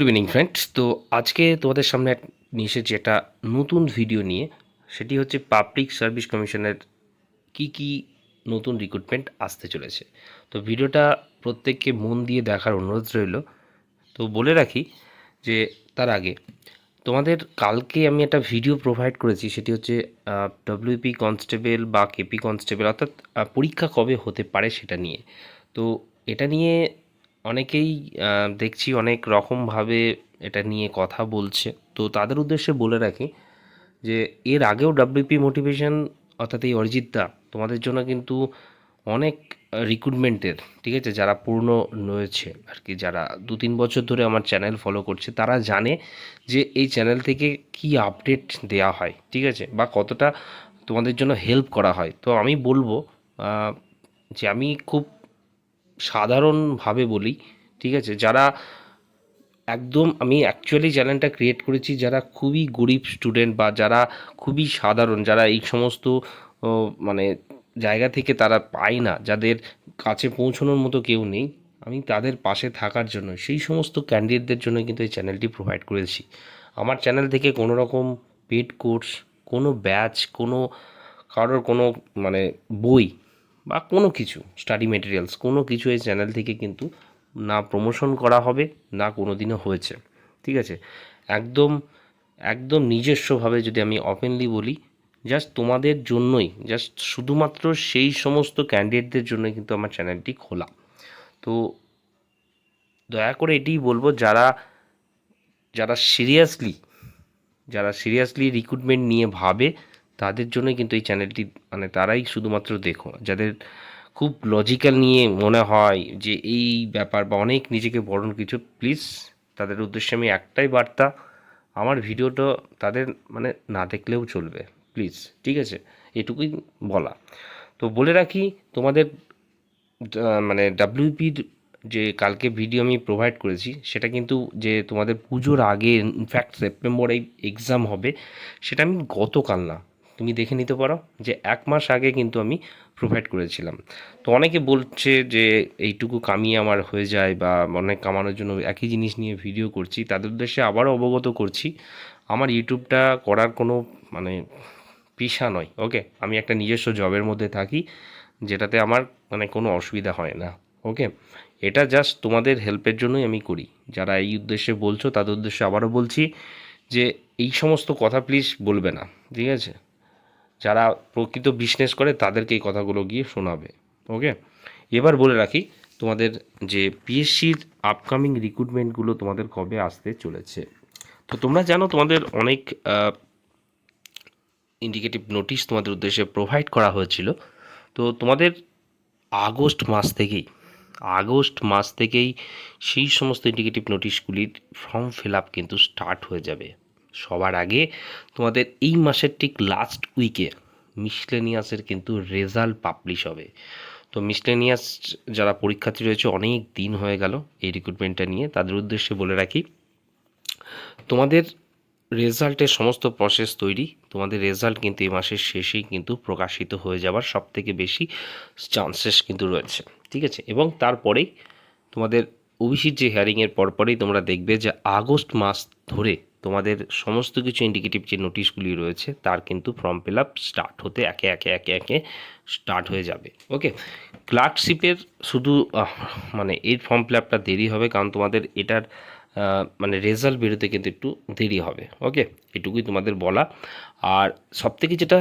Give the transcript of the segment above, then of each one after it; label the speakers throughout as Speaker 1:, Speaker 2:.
Speaker 1: Good evening friends তো আজকে তোমাদের সামনে নিয়ে এসেছি একটা নতুন ভিডিও নিয়ে। সেটি হচ্ছে পাবলিক সার্ভিস কমিশনের কি কি নতুন রিক্রুটমেন্ট আসতে চলেছে। তো ভিডিওটা প্রত্যেককে মন দিয়ে দেখার অনুরোধ রইল। তো বলে রাখি যে তার আগে, তোমাদের কালকে আমি একটা ভিডিও প্রোভাইড করেছি। সেটি হচ্ছে ডব্লিউপি কনস্টেবল বা কেপি কনস্টেবল অর্থাৎ পরীক্ষা কবে হতে পারে সেটা নিয়ে। তো এটা নিয়ে অনেকেই দেখছি অনেক রকমভাবে এটা নিয়ে কথা বলছে। তো তাদের উদ্দেশ্যে বলে রাখি যে, এর আগেও ডাব্লিউপি মোটিভেশন অর্থাৎ এই অরিজিৎদা তোমাদের জন্য কিন্তু অনেক রিক্রুটমেন্টের ঠিক আছে, যারা পূর্ণ রয়েছে আর কি যারা দু তিন বছর ধরে আমার চ্যানেল ফলো করছে, তারা জানে যে এই চ্যানেল থেকে কি আপডেট দেয়া হয়, ঠিক আছে, বা কতটা তোমাদের জন্য হেল্প করা হয়। তো আমি বলব যে আমি খুব সাধারণভাবে বলি, ঠিক আছে? যারা একদম আমি অ্যাকচুয়ালি চ্যানেলটা ক্রিয়েট করেছি যারা খুবই গরিব স্টুডেন্ট বা যারা খুবই সাধারণ, যারা এই সমস্ত মানে জায়গা থেকে তারা পায় না, যাদের কাছে পৌঁছানোর মতো কেউ নেই, আমি তাদের পাশে থাকার জন্য, সেই সমস্ত ক্যান্ডিডেটদের জন্য কিন্তু এই চ্যানেলটি প্রোভাইড করেছি। আমার চ্যানেল থেকে কোনো রকম পেড কোর্স কোনো ব্যাচ কোনো কারোর কোনো মানে বই বা কোনো কিছু স্টাডি মেটেরিয়ালস কোনো কিছু এই চ্যানেল থেকে কিন্তু না প্রমোশন করা হবে, না কোনো দিনও হয়েছে। ঠিক আছে? একদম একদম নিজস্বভাবে যদি আমি ওপেনলি বলি জাস্ট তোমাদের জন্যই জাস্ট শুধুমাত্র সেই সমস্ত ক্যান্ডিডেটদের জন্যই কিন্তু আমার চ্যানেলটি খোলা। তো দয়া করে এটিই বলব, যারা যারা সিরিয়াসলি যারা সিরিয়াসলি রিক্রুটমেন্ট নিয়ে ভাবে তাদের জন্য কিন্তু এই চ্যানেলটি মানে তারাই শুধুমাত্র দেখো। যাদের খুব লজিক্যাল নিয়ে মনে হয় যে এই ব্যাপার বা অনেক নিজেকে বরণ কিছু প্লিজ তাদের উদ্দেশ্যে আমি একটাই বার্তা, আমার ভিডিওটা তাদের মানে না দেখলেও চলবে প্লিজ ঠিক আছে? এটুকুই বলা। তো বলে রাখি, তোমাদের মানে ডাব্লিউপির যে কালকে ভিডিও আমি প্রোভাইড করেছি, সেটা কিন্তু যে তোমাদের পুজোর আগে ইনফ্যাক্ট সেপ্টেম্বরে এক্সাম হবে, সেটা আমি গতকাল না তুমি দেখে নিতে পারো যে এক মাস আগে কিন্তু আমি প্রোভাইড করেছিলাম। তো অনেকে বলছে যে এইটুকু কামিয়ে আমার হয়ে যায় বা অনেক কামানোর জন্য একই জিনিস নিয়ে ভিডিও করছি, তাদের উদ্দেশ্যে আবারও অবগত করছি, আমার ইউটিউবটা করার কোনো মানে পেশা নয় ওকে আমি একটা নিজস্ব জবের মধ্যে থাকি, যেটাতে আমার মানে কোনো অসুবিধা হয় না ওকে এটা জাস্ট তোমাদের হেল্পের জন্যই আমি করি। যারা এই উদ্দেশ্যে বলছো, তাদের উদ্দেশ্যে আবারও বলছি যে এই সমস্ত কথা প্লিজ বলবে না, ঠিক আছে? যারা প্রকৃত বিজনেস করে তাদেরকে এই কথাগুলো গিয়ে শোনাবে ওকে এবার বলে রাখি, তোমাদের যে পিএসসির আপকামিং রিক্রুটমেন্টগুলো তোমাদের কবে আসতে চলেছে? তো তোমরা জানো তোমাদের অনেক ইন্ডিকেটিভ নোটিশ তোমাদের উদ্দেশ্যে প্রোভাইড করা হয়েছিল। তো তোমাদের আগস্ট মাস থেকেই, আগস্ট মাস থেকেই সেই সমস্ত ইন্ডিকেটিভ নোটিশগুলির ফর্ম ফিল আপ কিন্তু স্টার্ট হয়ে যাবে। সবার আগে তোমাদের এই মাসের ঠিক লাস্ট উইকে মিসলেনিয়াসের কিন্তু রেজাল্ট পাবলিশ হবে। তো মিসলেনিয়াস যারা পরীক্ষার্থী রয়েছে, অনেক দিন হয়ে গেল এই রিক্রুটমেন্টটা নিয়ে। তাদের উদ্দেশ্যে বলে রাখি, তোমাদের রেজাল্টের সমস্ত প্রসেস তৈরি, তোমাদের রেজাল্ট কিন্তু এই মাসের শেষেই কিন্তু প্রকাশিত হয়ে যাওয়ার সব থেকে বেশি চান্সেস কিন্তু রয়েছে, ঠিক আছে? এবং তারপরেই তোমাদের ওবিসির যে হিয়ারিংয়ের পরপরেই তোমরা দেখবে যে আগস্ট মাস ধরে তোমাদের সমস্ত কিছু ইন্ডিকেটিভ যে নোটিশগুলি রয়েছে, তার কিন্তু ফর্ম ফিল আপ স্টার্ট হতে একে একে একে একে স্টার্ট হয়ে যাবে ওকে ক্লার্কশিপের শুধু মানে এর ফর্ম ফিল আপটা দেরি হবে, কারণ তোমাদের এটার মানে রেজাল্ট বেরোতে কিন্তু একটু দেরি হবে ওকে এটুকুই তোমাদের বলা। আর সবথেকে যেটা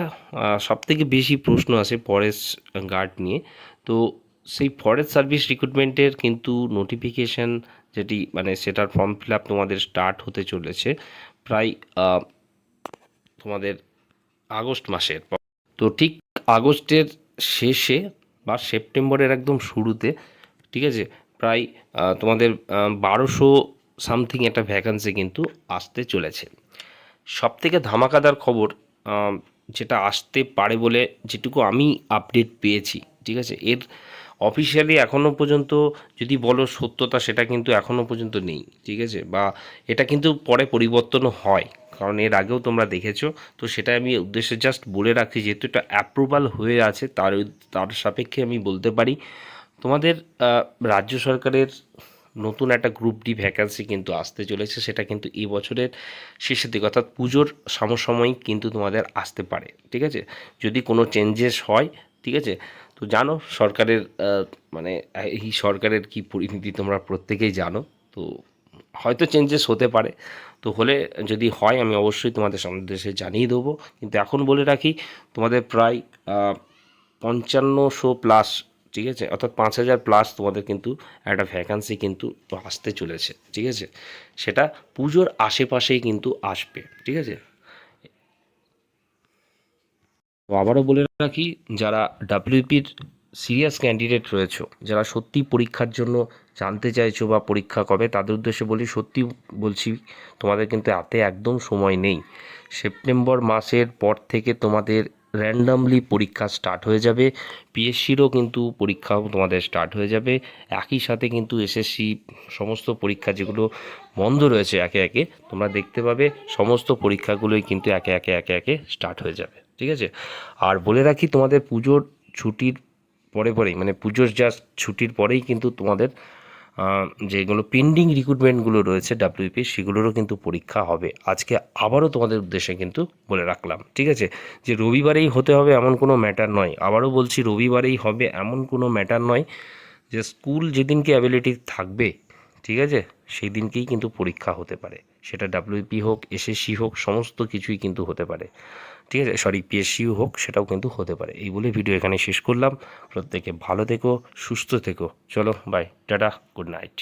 Speaker 1: সবথেকে বেশি প্রশ্ন আসে ফরেস্ট গার্ড নিয়ে, তো সেই ফরেস্ট সার্ভিস রিক্রুটমেন্টের কিন্তু নোটিফিকেশান যেটি মানে সেটার ফর্ম ফিল আপ তোমাদের স্টার্ট হতে চলেছে প্রায় তোমাদের আগস্ট মাসের। তো ঠিক আগস্টের শেষে বা সেপ্টেম্বরের একদম শুরুতে, ঠিক আছে, প্রায় তোমাদের বারোশো সামথিং একটা ভ্যাকান্সি কিন্তু আসতে চলেছে। সব থেকে ধামাকাদার খবর যেটা আসতে পারে বলে যেটুকু আমি আপডেট পেয়েছি, ঠিক আছে, এর অফিসিয়ালি এখনও পর্যন্ত যদি বলো সত্যতা, সেটা কিন্তু এখনও পর্যন্ত নেই, ঠিক আছে? বা এটা কিন্তু পরে পরিবর্তনও হয়, কারণ এর আগেও তোমরা দেখেছ, তো সেটা আমি উদ্দেশ্যে জাস্ট বলে রাখি, যেহেতু এটা অ্যাপ্রুভাল হয়ে আছে, তার তার সাপেক্ষে আমি বলতে পারি, তোমাদের রাজ্য সরকারের নতুন একটা গ্রুপ ডি ভ্যাকান্সি কিন্তু আসতে চলেছে, সেটা কিন্তু এই বছরের শেষের দিকে, অর্থাৎ পুজোর সমসাময়িক কিন্তু তোমাদের আসতে পারে, ঠিক আছে? যদি কোনো চেঞ্জেস হয়, ঠিক আছে? তো জানো, সরকারের মানে এই সরকারের কি পরিণতি তোমরা প্রত্যেকেই জানো, তো হয়তো চেঞ্জেস হতে পারে। তো হলে যদি হয়, আমি অবশ্যই তোমাদের সামনে দেশে জানিয়ে দেবো। কিন্তু এখন বলে রাখি, তোমাদের প্রায় পঞ্চান্নশো প্লাস ঠিক আছে? অর্থাৎ পাঁচ হাজার প্লাস তোমাদের কিন্তু একটা ভ্যাকান্সি কিন্তু আসতে চলেছে, ঠিক আছে? সেটা পুজোর আশেপাশেই কিন্তু আসবে, ঠিক আছে? তো আবারও বলে রাখি, যারা ডাব্লিউপির সিরিয়াস ক্যান্ডিডেট রয়েছে, যারা সত্যি পরীক্ষার জন্য জানতে চাইছো বা পরীক্ষা কবে, তাদের উদ্দেশ্যে বলি, সত্যি বলছি, তোমাদের কিন্তু হাতে একদম সময় নেই। সেপ্টেম্বর মাসের পর থেকে তোমাদের র্যান্ডামলি পরীক্ষা স্টার্ট হয়ে যাবে। পিএসসিরও কিন্তু পরীক্ষা তোমাদের স্টার্ট হয়ে যাবে। একই সাথে কিন্তু এসএসসি সমস্ত পরীক্ষা যেগুলো বন্ধ রয়েছে একে একে, তোমরা দেখতে পাবে, সমস্ত পরীক্ষাগুলোই কিন্তু একে একে একে একে স্টার্ট হয়ে যাবে। ঠিক আছে? আর বলে রাখি, তোমাদের পুজোর ছুটির পরে পরেই মানে পুজোর জাস্ট ছুটির পরেই কিন্তু তোমাদের যেগুলো পেন্ডিং রিক্রুটমেন্টগুলো রয়েছে ডাব্লিউপি সেগুলোরও কিন্তু পরীক্ষা হবে। আজকে আবারও তোমাদের উদ্দেশ্যে কিন্তু বলে রাখলাম, ঠিক আছে? যে রবিবারেই হতে হবে এমন কোনো ম্যাটার নয়। আবারও বলছি, রবিবারেই হবে এমন কোনো ম্যাটার নয় যে স্কুল যেদিনকে অ্যাবিলিটি থাকবে, ঠিক আছে? সেই দিনকেই কিন্তু পরীক্ষা হতে পারে। সেটা ডাব্লিউপি হোক এসএসসি হোক, সমস্ত কিছুই কিন্তু হতে পারে। ঠিক আছে? সরি পিএসসিও হোক, সেটাও কিন্তু হতে পারে। এই বলে ভিডিও এখানে শেষ করলাম। প্রত্যেকে ভালো থেকো, সুস্থ থেকো। চলো বাই টাটা গুড নাইট